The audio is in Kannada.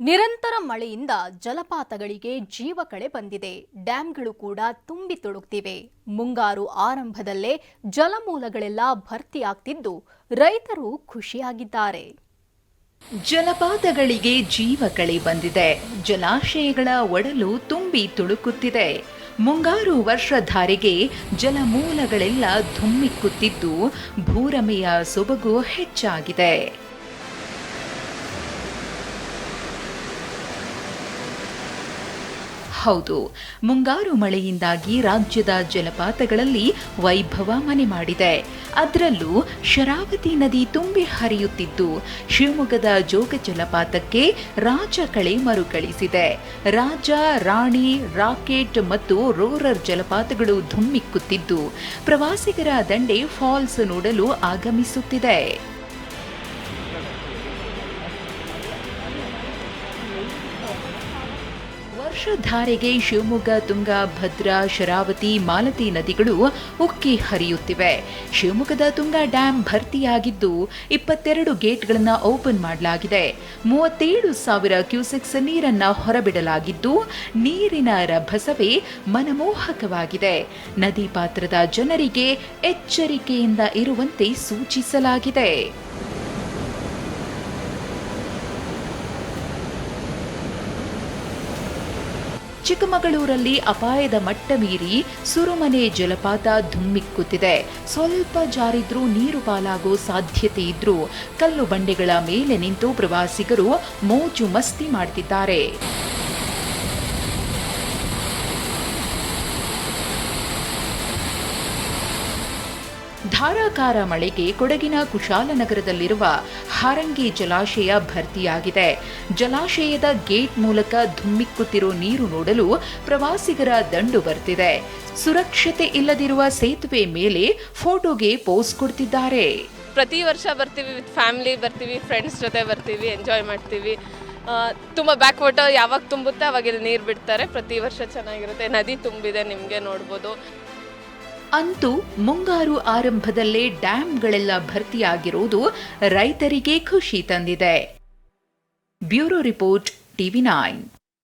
ನಿರಂತರ ಮಳೆಯಿಂದ ಜಲಪಾತಗಳಿಗೆ ಜೀವ ಕಳೆ ಬಂದಿದೆ. ಡ್ಯಾಂಗಳು ಕೂಡ ತುಂಬಿ ತುಳುಕ್ತಿವೆ ಮುಂಗಾರು ಆರಂಭದಲ್ಲೇ ಜಲಮೂಲಗಳೆಲ್ಲ ಭರ್ತಿಯಾಗ್ತಿದ್ದು ರೈತರು ಖುಷಿಯಾಗಿದ್ದಾರೆ. ಜಲಪಾತಗಳಿಗೆ ಜೀವ ಕಳೆ ಬಂದಿದೆ. ಜಲಾಶಯಗಳ ಒಡಲು ತುಂಬಿ ತುಳುಕುತ್ತಿದೆ. ಮುಂಗಾರು ವರ್ಷಧಾರಿಗೆ ಜಲಮೂಲಗಳೆಲ್ಲ ಧುಮ್ಮಿಕ್ಕುತ್ತಿದ್ದು ಭೂರಮೆಯ ಸೊಬಗು ಹೆಚ್ಚಾಗಿದೆ. ಹೌದು. ಮುಂಗಾರು ಮಳೆಯಿಂದಾಗಿ ರಾಜ್ಯದ ಜಲಪಾತಗಳಲ್ಲಿ ವೈಭವ ಮನೆ ಮಾಡಿದೆ. ಅದರಲ್ಲೂ ಶರಾವತಿ ನದಿ ತುಂಬಿ ಹರಿಯುತ್ತಿದ್ದು, ಶಿವಮೊಗ್ಗದ ಜೋಗ ಜಲಪಾತಕ್ಕೆ ರಾಜ ಕಳೆ ಮರುಕಳಿಸಿದೆ. ರಾಜ, ರಾಣಿ, ರಾಕೆಟ್ ಮತ್ತು ರೋರರ್ ಜಲಪಾತಗಳು ಧುಮ್ಮಿಕ್ಕುತ್ತಿದ್ದು, ಪ್ರವಾಸಿಗರ ದಂಡೆ ಫಾಲ್ಸ್ ನೋಡಲು ಆಗಮಿಸುತ್ತಿದೆ. ವರ್ಷಧಾರೆಗೆ ಶಿವಮೊಗ್ಗ, ತುಂಗಾ, ಭದ್ರಾ, ಶರಾವತಿ, ಮಾಲತಿ ನದಿಗಳು ಉಕ್ಕಿ ಹರಿಯುತ್ತಿವೆ. ಶಿವಮೊಗ್ಗದ ತುಂಗಾ ಡ್ಯಾಂ ಭರ್ತಿಯಾಗಿದ್ದು ಇಪ್ಪತ್ತೆರಡು ಗೇಟ್ಗಳನ್ನು ಓಪನ್ ಮಾಡಲಾಗಿದೆ. ಮೂವತ್ತೇಳು ಸಾವಿರ ಕ್ಯೂಸೆಕ್ಸ್ ನೀರನ್ನು ಹೊರಬಿಡಲಾಗಿದ್ದು ನೀರಿನ ರಭಸವೇ ಮನಮೋಹಕವಾಗಿದೆ. ನದಿ ಪಾತ್ರದ ಜನರಿಗೆ ಎಚ್ಚರಿಕೆಯಿಂದ ಇರುವಂತೆ ಸೂಚಿಸಲಾಗಿದೆ. ಚಿಕ್ಕಮಗಳೂರಲ್ಲಿ ಅಪಾಯದ ಮಟ್ಟ ಮೀರಿ ಸುರುಮನೆ ಜಲಪಾತ ಧುಮ್ಮಿಕ್ಕುತ್ತಿದೆ. ಸ್ವಲ್ಪ ಜಾರಿದ್ರೂ ನೀರು ಪಾಲಾಗೋ ಸಾಧ್ಯತೆ ಇದ್ರೂ ಕಲ್ಲು ಬಂಡೆಗಳ ಮೇಲೆ ನಿಂತು ಪ್ರವಾಸಿಗರು ಮೋಜು ಮಸ್ತಿ ಮಾಡ್ತಿದ್ದಾರೆ. ಧಾರಾಕಾರ ಮಳೆಗೆ ಕೊಡಗಿನ ಕುಶಾಲನಗರದಲ್ಲಿರುವ ಹಾರಂಗಿ ಜಲಾಶಯ ಭರ್ತಿಯಾಗಿದೆ. ಜಲಾಶಯದ ಗೇಟ್ ಮೂಲಕ ಧುಮ್ಮಿಕ್ಕುತ್ತಿರೋ ನೀರು ನೋಡಲು ಪ್ರವಾಸಿಗರ ದಂಡು ಬರ್ತಿದೆ. ಸುರಕ್ಷತೆ ಇಲ್ಲದಿರುವ ಸೇತುವೆ ಮೇಲೆ ಫೋಟೋಗೆ ಪೋಸ್ ಕೊಡ್ತಿದ್ದಾರೆ. ಪ್ರತಿ ವರ್ಷ ಬರ್ತೀವಿ ವಿತ್ ಫ್ಯಾಮಿಲಿ, ಬರ್ತೀವಿ, ಫ್ರೆಂಡ್ಸ್ ಜೊತೆ ಬರ್ತೀವಿ, ಎಂಜಾಯ್ ಮಾಡ್ತೀವಿ. ತುಂಬ ಬ್ಯಾಕ್ ವಾಟರ್ ಯಾವಾಗ ತುಂಬುತ್ತೆ ಅವಾಗ ಇಲ್ಲಿ ನೀರು ಬಿಡ್ತಾರೆ. ಪ್ರತಿ ವರ್ಷ ಚೆನ್ನಾಗಿರುತ್ತೆ. ನದಿ ತುಂಬಿದೆ, ನಿಮಗೆ ನೋಡ್ಬೋದು. ಅಂತೂ ಮುಂಗಾರು ಆರಂಭದಲ್ಲೇ ಡ್ಯಾಂಗಳೆಲ್ಲ ಭರ್ತಿಯಾಗಿರುವುದು ರೈತರಿಗೆ ಖುಷಿ ತಂದಿದೆ. Bureau report TV nine.